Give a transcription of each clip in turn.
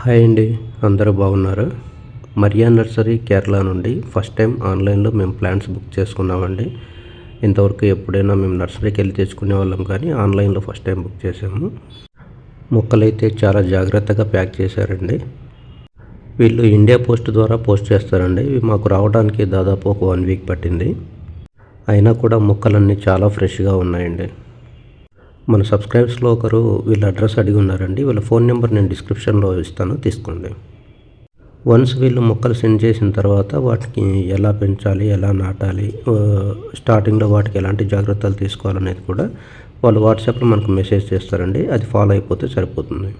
Hi అండి అందరూ బాగున్నారు? మరియా నర్సరీ కేరళ నుండి ఫస్ట్ టైం ఆన్లైన్లో మేము ప్లాంట్స్ బుక్ చేసుకున్నామండి. ఇంతవరకు ఎప్పుడైనా మేము నర్సరీకి వెళ్ళి తెచ్చుకునే వాళ్ళం కానీ ఆన్లైన్లో ఫస్ట్ టైం బుక్ చేసాము మొక్కలైతే చాలా జాగ్రత్తగా ప్యాక్ చేశారండి. వీళ్ళు ఇండియా పోస్ట్ ద్వారా పోస్ట్ చేస్తారండి. ఇవి మాకు రావడానికి దాదాపు ఒక వన్ వీక్ పట్టింది. అయినా కూడా మొక్కలన్నీ చాలా ఫ్రెష్గా ఉన్నాయండి. మన సబ్స్క్రైబర్స్లో ఒకరు వీళ్ళ అడ్రస్ అడిగి ఉన్నారండి. వీళ్ళ ఫోన్ నెంబర్ నేను డిస్క్రిప్షన్లో ఇస్తాను. తీసుకోండి. వన్స్ వీళ్ళు మొక్కలు సెండ్ చేసిన తర్వాత వాటికి ఎలా పెంచాలి ఎలా నాటాలి స్టార్టింగ్లో వాటికి ఎలాంటి జాగ్రత్తలు తీసుకోవాలనేది కూడా వాళ్ళు వాట్సాప్లో మనకు మెసేజ్ చేస్తారండి. అది ఫాలో అయిపోతే సరిపోతుంది.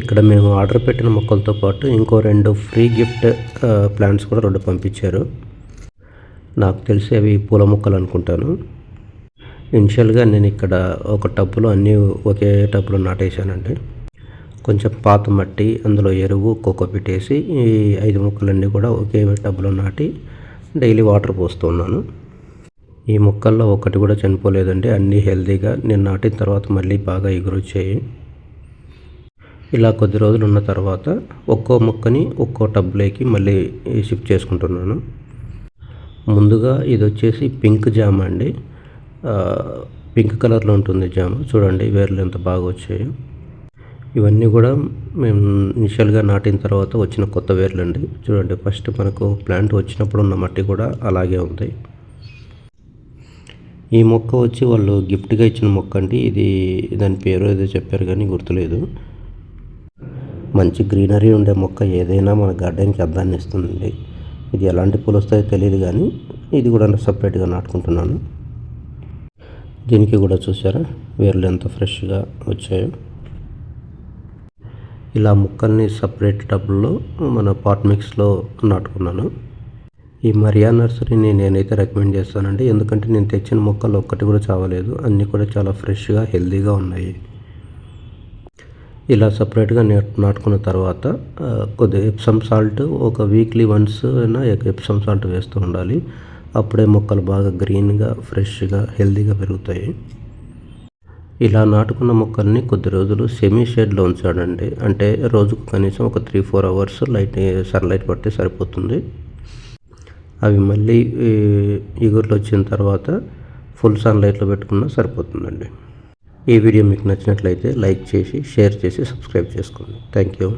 ఇక్కడ మేము ఆర్డర్ పెట్టిన మొక్కలతో పాటు ఇంకో రెండు ఫ్రీ గిఫ్ట్ ప్లాంట్స్ కూడా రెండు పంపించారు. నాకు తెలిసి అవి పూల మొక్కలు అనుకుంటాను. ఇనిషియల్గా నేను ఇక్కడ ఒక టబ్బులో అన్నీ ఒకే టబ్బులో నాటేశానండి. కొంచెం పాత మట్టి అందులో ఎరువు కోకో పెట్టేసి ఈ ఐదు మొక్కలన్నీ కూడా ఒకే టబ్బులో నాటి డైలీ వాటర్ పోస్తున్నాను ఈ మొక్కల్లో ఒకటి కూడా చనిపోలేదండి. అన్నీ హెల్తీగా నేను నాటిన తర్వాత మళ్ళీ బాగా ఎగురొచ్చాయి. ఇలా కొద్ది రోజులు ఉన్న తర్వాత ఒక్కో మొక్కని ఒక్కో టబ్లోకి మళ్ళీ షిఫ్ట్ చేసుకుంటున్నాను. ముందుగా ఇది వచ్చేసి పింక్ జామ అండి. పింక్ కలర్లో ఉంటుంది జామ. చూడండి వేర్లు ఎంత బాగా వచ్చాయో. ఇవన్నీ కూడా మేము ఇనిషియల్గా నాటిన తర్వాత వచ్చిన కొత్త వేర్లు అండి చూడండి ఫస్ట్ మనకు ప్లాంట్ వచ్చినప్పుడు ఉన్న మట్టి కూడా అలాగే ఉంది. ఈ మొక్క వచ్చి వాళ్ళు గిఫ్ట్గా ఇచ్చిన మొక్క అండి. ఇది దాని పేరు ఏదో చెప్పారు కానీ గుర్తులేదు. మంచి గ్రీనరీ ఉండే మొక్క ఏదైనా మన గార్డెన్కి అర్థాన్ని ఇస్తుందండి. ఇది ఎలాంటి పూలు వస్తాయో తెలియదు కానీ ఇది కూడా సపరేట్గా నాటుకుంటున్నాను. దీనికి కూడా చూసారా? వేర్లు ఎంత ఫ్రెష్గా వచ్చాయో. ఇలా మొక్కల్ని సపరేట్ టబ్లో మన పాట్ మిక్స్లో నాటుకున్నాను. ఈ మరియా నర్సరీని నేనైతే రికమెండ్ చేస్తానండి. ఎందుకంటే నేను తెచ్చిన మొక్కలు ఒక్కటి కూడా చావలేదు. అన్నీ కూడా చాలా ఫ్రెష్గా హెల్తీగా ఉన్నాయి. ఇలా సపరేట్గా నాటుకున్న తర్వాత కొద్దిగా ఎప్సమ్ సాల్ట్ ఒక వీక్లీ వన్స్ అయినా ఎప్సమ్ సాల్ట్ వేస్తూ ఉండాలి. అప్పుడే మొక్కలు బాగా గ్రీన్గా ఫ్రెష్గా హెల్తీగా పెరుగుతాయి. ఇలా నాటుకున్న మొక్కల్ని కొద్ది రోజులు సెమీ షేడ్లో ఉంచాడండి. అంటే రోజుకు కనీసం ఒక three four hours light sunlight పడితే సరిపోతుంది. అవి మళ్ళీ ఇగుర్లు వచ్చిన తర్వాత ఫుల్ సన్లైట్లో పెట్టుకున్నా సరిపోతుందండి. ఈ వీడియో మీకు నచ్చినట్లయితే లైక్ చేసి షేర్ చేసి సబ్స్క్రైబ్ చేసుకోండి. Thank you.